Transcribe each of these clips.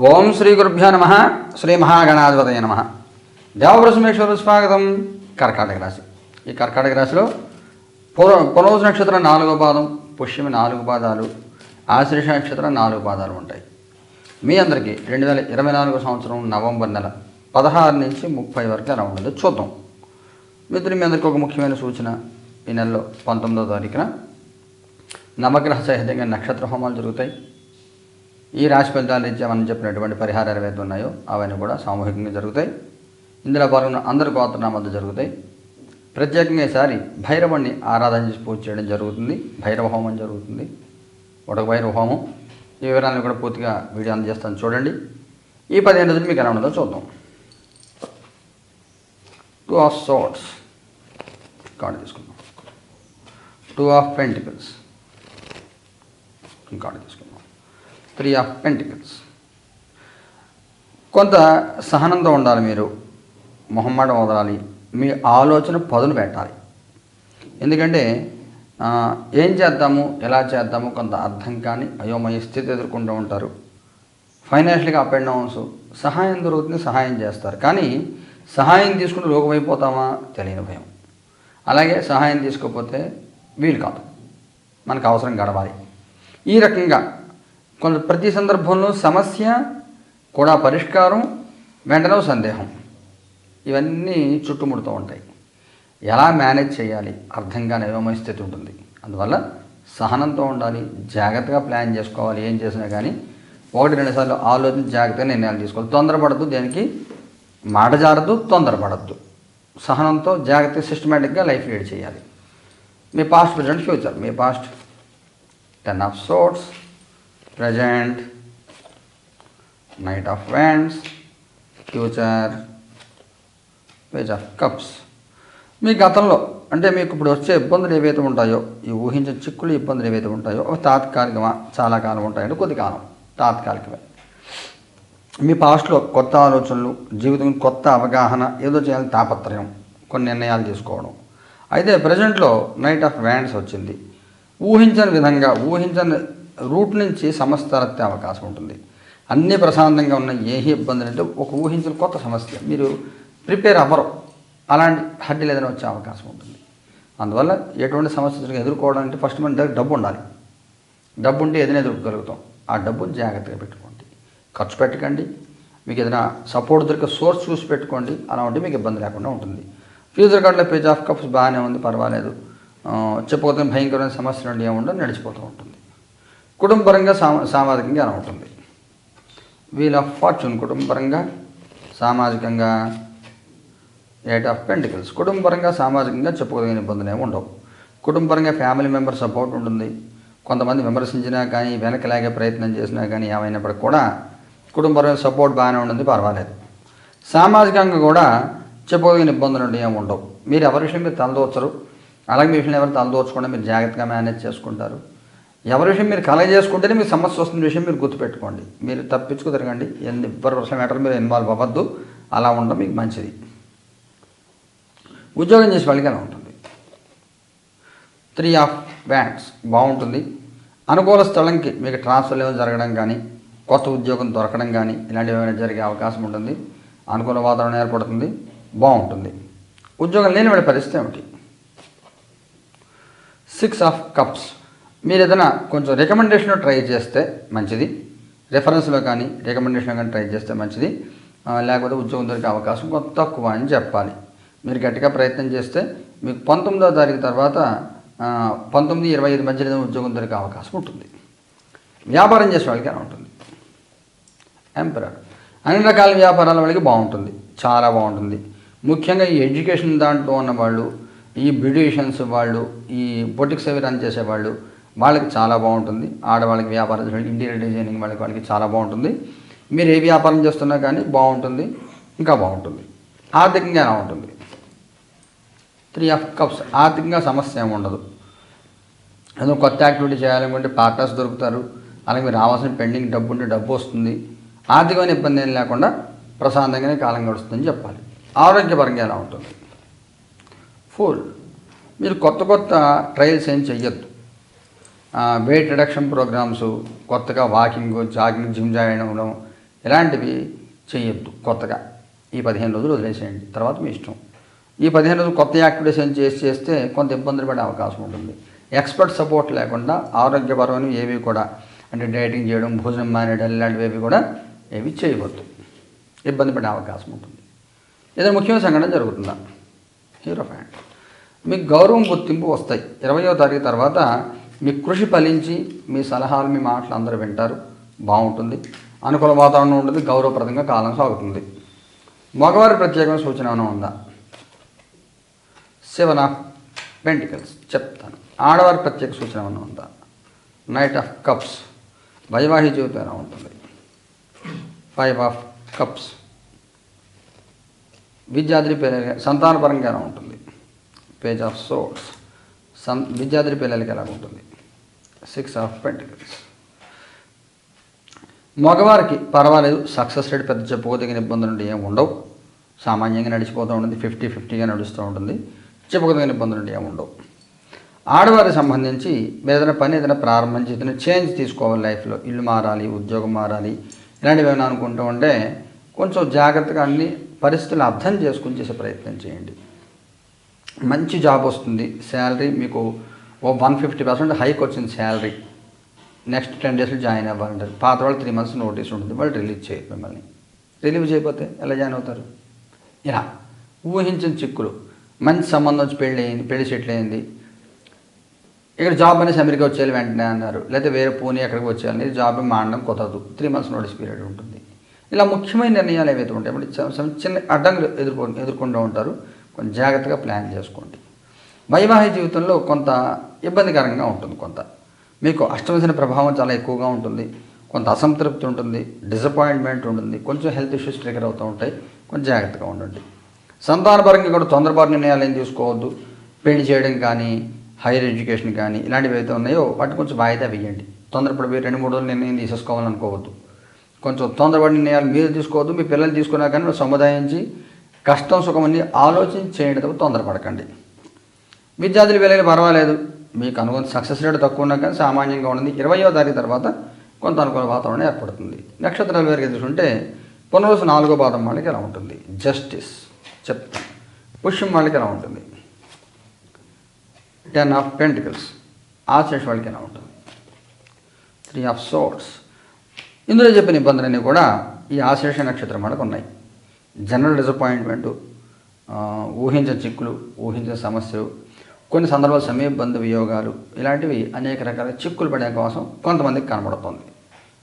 ఓం శ్రీ గురుభ్యో నమ. శ్రీ మహాగణాధిపతయ నమ. దేవప్రసమేశ్వర స్వాగతం. కర్కాటక రాశి. ఈ కర్కాటక రాశిలో పుర పునవసు నక్షత్రం నాలుగో పాదం పుష్యమి నాలుగు పాదాలు ఆశ్లేష నక్షత్రం నాలుగు పాదాలు ఉంటాయి. మీ అందరికీ రెండు వేల ఇరవై నాలుగు సంవత్సరం నవంబర్ నెల పదహారు నుంచి ముప్పై వరకు ఎలా ఉండదు చూద్దాం. మిత్రులు మీ అందరికీ ఒక ముఖ్యమైన సూచన. ఈ నెలలో పంతొమ్మిదో తారీఖున నవగ్రహ సహితంగా నక్షత్ర హోమాలు జరుగుతాయి. ఈ రాశి ఫలితాల రీత్యా మనం చెప్పినటువంటి పరిహారాలు ఏవైతే ఉన్నాయో అవన్నీ కూడా సామూహికంగా జరుగుతాయి. ఇందులో పాల్గొన్న అందరి గోత్రనామాలు జరుగుతాయి. ప్రత్యేకంగా ఈసారి భైరవుణ్ణి ఆరాధన చేసి పూజ చేయడం జరుగుతుంది. భైరవ హోమం జరుగుతుంది. ఒక భైరవ హోమం. ఈ వివరాలను కూడా పూర్తిగా వీడియో అందజేస్తాను చూడండి. ఈ పదిహేను రోజులు మీకు ఎలా ఉండదో చూద్దాం. టూ ఆఫ్ సోట్స్ కార్డు తీసుకుందాం. టూ ఆఫ్ పెంటికల్స్ కార్డు తీసుకుందాం. త్రీ ఆఫ్ పెంటికల్స్ కొంత సహనంతో ఉండాలి మీరు. మొహమ్మాట వదలాలి. మీ ఆలోచన పదును పెట్టాలి. ఎందుకంటే ఏం చేద్దాము ఎలా చేద్దాము కొంత అర్థం కాని అయోమయ స్థితి ఎదుర్కొంటూ ఉంటారు. ఫైనాన్షియల్గా అప్ అండ్ డౌన్స్ సహాయం దొరుకుతుంది సహాయం చేస్తారు. కానీ సహాయం తీసుకుంటే లోకమైపోతామా తెలియని భయం. అలాగే సహాయం తీసుకోకపోతే వీలు కాదు. మనకు అవసరం గడవాలి. ఈ రకంగా కొంత ప్రతి సందర్భంలో సమస్య కూడా పరిష్కారం వెంటనే సందేహం. ఇవన్నీ చుట్టుముడుతూ ఉంటాయి. ఎలా మేనేజ్ చేయాలి? అర్థం కాని స్థితి ఉంటుంది. అందువల్ల సహనంతో ఉండాలి జాగ్రత్తగా ప్లాన్ చేసుకోవాలి ఏం చేసినా కానీ ఒకటి రెండు సార్లు ఆలోచించి జాగ్రత్తగా నిర్ణయాలు తీసుకోవాలి. తొందరపడద్దు దేనికి? మాట జారద్దు తొందరపడద్దు. సహనంతో జాగ్రత్తగా సిస్టమేటిక్గా లైఫ్ లీడ్ చేయాలి. మీ past present future me past ten of swords present knight of wands future page of cups మీ గతంలో అంటే మీకు ఇప్పుడు వచ్చే ఇబ్బందులు ఏవైతే ఉంటాయో ఈ ఊహించిన చిక్కులు ఇబ్బందులు ఏవైతే ఉంటాయో అవి తాత్కాలికమా? చాలా కాలం ఉంటాయంటే కొద్ది కాలం తాత్కాలికమే. మీ పాస్ట్లో కొత్త ఆలోచనలు జీవితం కొత్త అవగాహన ఏదో చేయాలని తాపత్రయం కొన్ని నిర్ణయాలు తీసుకోవడం. అయితే ప్రజెంట్లో నైట్ ఆఫ్ వ్యాండ్స్ వచ్చింది. ఊహించని విధంగా ఊహించని రూట్ నుంచి సమస్య తలెత్తే అవకాశం ఉంటుంది. అన్నీ ప్రశాంతంగా ఉన్న ఏ ఇబ్బందులు అంటే ఒక ఊహించిన కొత్త సమస్య. మీరు ప్రిపేర్ అవ్వరు. అలాంటి హడ్డీలు ఏదైనా వచ్చే అవకాశం ఉంటుంది. అందువల్ల ఎటువంటి సమస్యలు ఎదుర్కోవడానికి ఫస్ట్ మన దగ్గర డబ్బు ఉండాలి. డబ్బు ఉంటే ఏదైనా ఎదుర్కోగలుగుతాం. ఆ డబ్బును జాగ్రత్తగా పెట్టుకోండి. ఖర్చు పెట్టకండి. మీకు ఏదైనా సపోర్ట్ దొరికే సోర్స్ చూసి పెట్టుకోండి. అలా ఉంటే మీకు ఇబ్బంది లేకుండా ఉంటుంది. ఫ్యూచర్ కార్డులో పేజ్ ఆఫ్ కప్స్ బాగానే ఉంది పర్వాలేదు. చెప్పకపోతే భయంకరమైన సమస్య నుండి నడిచిపోతూ ఉంటుంది కుటుంబపరంగా సామా సామాజికంగా ఎలా ఉంటుంది. వీల్ ఆఫ్ ఫార్చ్యూన్ కుటుంబపరంగా సామాజికంగా ఎయిట్ ఆఫ్ పెంటికల్స్ కుటుంబపరంగా సామాజికంగా చెప్పుకోదగిన ఇబ్బందులు ఏమి ఉండవు. కుటుంబపరంగా ఫ్యామిలీ మెంబర్ సపోర్ట్ ఉంటుంది. కొంతమంది విమర్శించినా కానీ వెనకలాగే ప్రయత్నం చేసినా కానీ ఏమైనప్పటికీ కూడా కుటుంబపరమైన సపోర్ట్ బాగానే ఉంటుంది పర్వాలేదు. సామాజికంగా కూడా చెప్పుకోదగిన ఇబ్బందులు ఉంటే ఏమి ఉండవు. మీరు ఎవరి విషయం మీరు తలదోచరు అలాగే మీ విషయం ఎవరు తలదోచకుండా మీరు జాగ్రత్తగా మేనేజ్ చేసుకుంటారు. ఎవరి విషయం మీరు కలగ చేసుకుంటేనే మీకు సమస్య వస్తున్న విషయం మీరు గుర్తుపెట్టుకోండి. మీరు తప్పించుకు తిరగండి ఎన్ని ఎవరి వర్షం మ్యాటర్ మీరు ఇన్వాల్వ్ అవ్వద్దు. అలా ఉండడం మీకు మంచిది. ఉద్యోగం చేసే వాళ్ళకి అలా ఉంటుంది. త్రీ ఆఫ్ బ్యాంక్స్ బాగుంటుంది. అనుకూల స్థలంకి మీకు ట్రాన్స్ఫర్ ఏమైనా జరగడం కానీ కొత్త ఉద్యోగం దొరకడం కానీ ఇలాంటివి ఏమైనా జరిగే అవకాశం ఉంటుంది. అనుకూల వాతావరణం ఏర్పడుతుంది. బాగుంటుంది. ఉద్యోగం లేని వాడి పరిస్థితి ఏమిటి? సిక్స్ ఆఫ్ కప్స్ మీరు ఏదైనా కొంచెం రికమెండేషన్ ట్రై చేస్తే మంచిది. రెఫరెన్స్లో కానీ రికమెండేషన్ కానీ ట్రై చేస్తే మంచిది. లేకపోతే ఉద్యోగం దొరికే అవకాశం కొంత తక్కువ అని చెప్పాలి. మీరు గట్టిగా ప్రయత్నం చేస్తే మీకు పంతొమ్మిదో తారీఖు తర్వాత పంతొమ్మిది ఇరవై ఐదు మధ్యలో ఏదైనా ఉద్యోగం దొరికే అవకాశం ఉంటుంది. వ్యాపారం చేసే వాళ్ళకి ఎలా ఉంటుంది? ఎంపరర్ అన్ని రకాల వ్యాపారాల వాళ్ళకి బాగుంటుంది. చాలా బాగుంటుంది. ముఖ్యంగా ఈ ఎడ్యుకేషన్ దాంట్లో ఉన్న వాళ్ళు ఈ బ్యూటిషియన్స్ వాళ్ళు ఈ బొటిక్స్ అవి రన్ చేసేవాళ్ళు వాళ్ళకి చాలా బాగుంటుంది. ఆడవాళ్ళకి వ్యాపారం ఇంటీరియర్ డిజైనింగ్ వాళ్ళకి వాళ్ళకి చాలా బాగుంటుంది. మీరు ఏ వ్యాపారం చేస్తున్నా కానీ బాగుంటుంది ఇంకా బాగుంటుంది. ఆర్థికంగా ఎలా ఉంటుంది? త్రీ ఆఫ్ కప్స్ ఆర్థికంగా సమస్య ఏమి ఉండదు. ఏదో కొత్త యాక్టివిటీ చేయాలనుకుంటే పార్ట్నర్స్ దొరుకుతారు. అలాగే మీరు రావాల్సిన పెండింగ్ డబ్బు ఉంటే డబ్బు వస్తుంది. ఆర్థికమైన ఇబ్బంది ఏం లేకుండా ప్రశాంతంగానే కాలం గడుస్తుందని చెప్పాలి. ఆరోగ్యపరంగా ఎలా ఉంటుంది? ఫోర్ మీరు కొత్త కొత్త ట్రయల్స్ ఏం చెయ్యొద్దు. వెయిట్ రిడక్షన్ ప్రోగ్రామ్స్ కొత్తగా వాకింగ్ జాగింగ్ జిమ్ చేయడం ఇలాంటివి చేయొద్దు కొత్తగా. ఈ పదిహేను రోజులు వదిలేసేయండి. తర్వాత మీ ఇష్టం. ఈ పదిహేను రోజులు కొత్త యాక్టివేషన్ చేసి చేస్తే కొంత ఇబ్బందులు పడే అవకాశం ఉంటుంది. ఎక్స్పర్ట్ సపోర్ట్ లేకుండా ఆరోగ్యపరమైన ఏవి కూడా అంటే డైటింగ్ చేయడం భోజనం మానేయడం ఇలాంటివి ఏవి కూడా ఏవి చేయవద్దు. ఇబ్బంది పడే అవకాశం ఉంటుంది. ఏదైనా ముఖ్యమైన సంఘటన జరుగుతుందా? హీరో ఫ్యాండ్ మీకు గౌరవం గుర్తింపు వస్తాయి. ఇరవయో తారీఖు తర్వాత మీ కృషి ఫలించి మీ సలహాలు మీ మాటలు అందరూ వింటారు. బాగుంటుంది. అనుకూల వాతావరణం ఉంటుంది. గౌరవప్రదంగా కాలం సాగుతుంది. మగవారి ప్రత్యేకమైన సూచన ఏమైనా ఉందా? శివన ఆఫ్ పెంటికల్స్ చెప్తాను. ఆడవారి ప్రత్యేక సూచన ఏమైనా ఉందా? నైట్ ఆఫ్ కప్స్ వైవాహిక జీవితం ఎలా ఉంటుంది? ఫైవ్ ఆఫ్ కప్స్ విద్యార్థి పిల్లలకి సంతానపరంగా ఎలా ఉంటుంది? పేజ్ ఆఫ్ సోర్స్ సం విద్యార్థి పిల్లలకి ఎలా ఉంటుంది? Six of pentacles. మగవారికి పర్వాలేదు సక్సెస్ రేట్ పెద్ద చెప్పుకోదగిన ఇబ్బందులు ఉంటే ఏమి ఉండవు. సామాన్యంగా నడిచిపోతూ ఉంటుంది ఫిఫ్టీ ఫిఫ్టీగా నడుస్తూ ఉంటుంది చెప్పుకోదగిన ఇబ్బందులు ఉంటే ఏమి ఉండవు. ఆడవారికి సంబంధించి మీరు ఏదైనా పని ఏదైనా ప్రారంభించి ఏదైనా చేంజ్ తీసుకోవాలి లైఫ్లో. ఇల్లు మారాలి ఉద్యోగం మారాలి ఇలాంటివి ఏమైనా అనుకుంటూ ఉంటే కొంచెం జాగ్రత్తగా అన్ని పరిస్థితులు అర్థం చేసుకుని చేసే ప్రయత్నం చేయండి. మంచి జాబ్ వస్తుంది శాలరీ మీకు ఓ వన్ ఫిఫ్టీ పర్సెంట్ హైక్ వచ్చింది శాలరీ. నెక్స్ట్ టెన్ డేస్లో జాయిన్ అవ్వాలంటారు. పాత వాళ్ళు త్రీ మంత్స్ నోటీస్ ఉంటుంది. వాళ్ళు రిలీజ్ చేయరు మిమ్మల్ని. రిలీవ్ చేయకపోతే ఎలా జాయిన్ అవుతారు? ఇలా ఊహించిన చిక్కులు. మంచి సంబంధం వచ్చి పెళ్ళి అయింది పెళ్ళి సెటిల్ అయింది. ఇక్కడ జాబ్ అనేసి అమెరికా వచ్చేయాలి వెంటనే అన్నారు. లేకపోతే వేరే పూణే ఎక్కడికి వచ్చేయాలి జాబ్ మాండడం కుదరదు. త్రీ మంత్స్ నోటీస్ పీరియడ్ ఉంటుంది. ఇలా ముఖ్యమైన నిర్ణయాలు ఏవైతే ఉంటాయి చిన్న అడ్డంకులు ఎదుర్కొ ఎదుర్కొంటూ ఉంటారు. కొంచెం జాగ్రత్తగా ప్లాన్ చేసుకోండి. వైవాహిక జీవితంలో కొంత ఇబ్బందికరంగా ఉంటుంది కొంత. మీకు అష్టమశని ప్రభావం చాలా ఎక్కువగా ఉంటుంది. కొంత అసంతృప్తి ఉంటుంది. డిసప్పాయింట్మెంట్ ఉంటుంది. కొంచెం హెల్త్ ఇష్యూస్ ట్రిగర్ అవుతూ ఉంటాయి. కొంచెం జాగ్రత్తగా ఉండండి. సంతానపరంగా కూడా తొందరపాటు నిర్ణయాలు ఏం తీసుకోవద్దు. పెళ్ళి చేయడం కానీ హైయర్ ఎడ్యుకేషన్ కానీ ఇలాంటివి అయితే ఉన్నాయో వాటి కొంచెం వాయిదా వేయండి. తొందరపడి రెండు మూడు రోజులు నిర్ణయం తీసేసుకోవాలనుకోవద్దు. కొంచెం తొందరపడి నిర్ణయాలు మీరు తీసుకోవద్దు. మీ పిల్లలు తీసుకున్నా కానీ సముదాయించి కష్టం సుఖమని ఆలోచించి చేయండి తప్ప తొందరపడకండి. విద్యార్థులు వెళ్ళని పర్వాలేదు. మీకు అనుకున్న సక్సెస్ రేట్ తక్కువ ఉన్నా కానీ సామాన్యంగా ఉన్నది ఇరవయో తారీఖు తర్వాత కొంత అనుకూల వాతావరణం ఏర్పడుతుంది. నక్షత్రాలు వేరుగా తీసుకుంటే పునరుసు నాలుగో పాదం వాళ్ళకి ఎలా ఉంటుంది? జస్టిస్ చెప్తాను. పుష్యం వాళ్ళకి ఎలా ఉంటుంది? టెన్ ఆఫ్ పెంటికల్స్ ఆశేష్ వాళ్ళకి ఎలా ఉంటుంది? త్రీ ఆఫ్ సోర్స్ ఇందులో చెప్పిన ఇబ్బందులన్నీ కూడా ఈ ఆశేష నక్షత్రం వాళ్ళకు ఉన్నాయి. జనరల్ డిసప్పాయింట్మెంటు ఊహించిన చిక్కులు ఊహించిన సమస్యలు కొన్ని సందర్భాలు సమయ వియోగాలు ఇలాంటివి అనేక రకాల చిక్కులు పడే కోసం కొంతమందికి కనబడుతుంది.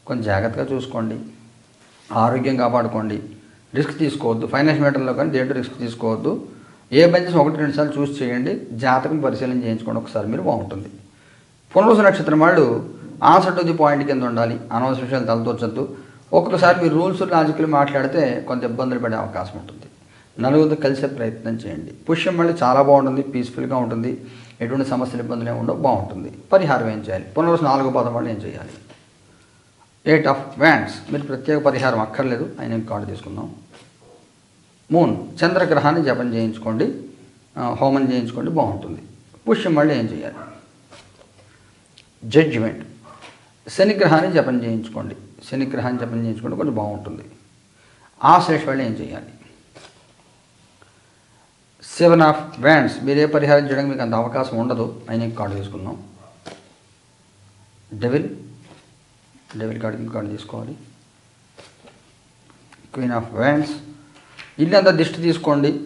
కొంచెం జాగ్రత్తగా చూసుకోండి. ఆరోగ్యం కాపాడుకోండి. రిస్క్ తీసుకోవద్దు. ఫైనాన్స్ మ్యాటర్లో కానీ దేంట్లో రిస్క్ తీసుకోవద్దు. ఏ బెంచెస్ ఒకటి రెండు సార్లు చూసి చేయండి. జాతకం పరిశీలన చేయించుకోండి. ఒకసారి మీరు బాగుంటుంది. పునరుస నక్షత్రం వాళ్ళు ఆన్సర్ టు ది పాయింట్ కింద ఉండాలి. అనవసర విషయాలు తలతోచద్దు ఒక్కొక్కసారి మీరు రూల్స్ లాజిక్లు మాట్లాడితే కొంత ఇబ్బందులు పడే అవకాశం ఉంటుంది. నలుగురితో కలిసే ప్రయత్నం చేయండి. పుష్యం మళ్ళీ చాలా బాగుంటుంది పీస్ఫుల్గా ఉంటుంది. ఎటువంటి సమస్యలు ఇబ్బందులు ఏమి ఉండవు బాగుంటుంది. పరిహారం ఏం చేయాలి? పునర్వసు నాలుగో పదం వాళ్ళు ఏం చేయాలి? ఎయిట్ ఆఫ్ వ్యాండ్స్ మీరు ప్రత్యేక పరిహారం అక్కర్లేదు ఆయన కార్డు తీసుకుందాం. మూన్ చంద్రగ్రహాన్ని జపం చేయించుకోండి. హోమం చేయించుకోండి బాగుంటుంది. పుష్యం మళ్ళీ ఏం చేయాలి? జడ్జిమెంట్ శనిగ్రహాన్ని జపం చేయించుకోండి. శనిగ్రహాన్ని జపం చేయించుకోండి కొంచెం బాగుంటుంది. ఆశ్లేష వాళ్ళు ఏం చేయాలి? సెవెన్ ఆఫ్ వ్యాండ్స్ మీరు ఏ పరిహారం చేయడానికి మీకు అంత అవకాశం ఉండదు. అయినా కార్డు తీసుకుందాం. డెవిల్ డెవిల్ కార్డు ఇంకో కార్డు తీసుకోవాలి. క్వీన్ ఆఫ్ వ్యాండ్స్ ఇల్లంతా దిష్టి తీసుకోండి.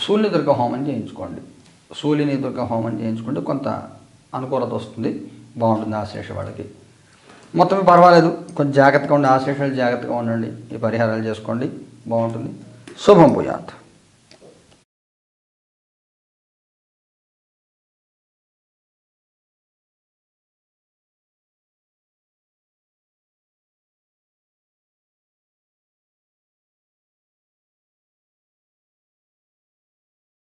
సూర్యుని దుర్గ హోమం చేయించుకోండి. సూర్యుని దుర్గ హోమం చేయించుకుంటే కొంత అనుకూలత వస్తుంది. బాగుంటుంది ఆశేష వాళ్ళకి. మొత్తం పర్వాలేదు. కొంచెం జాగ్రత్తగా ఉండి ఆశేషాలు జాగ్రత్తగా ఉండండి. ఈ పరిహారాలు చేసుకోండి. బాగుంటుంది. శుభం పోయాత్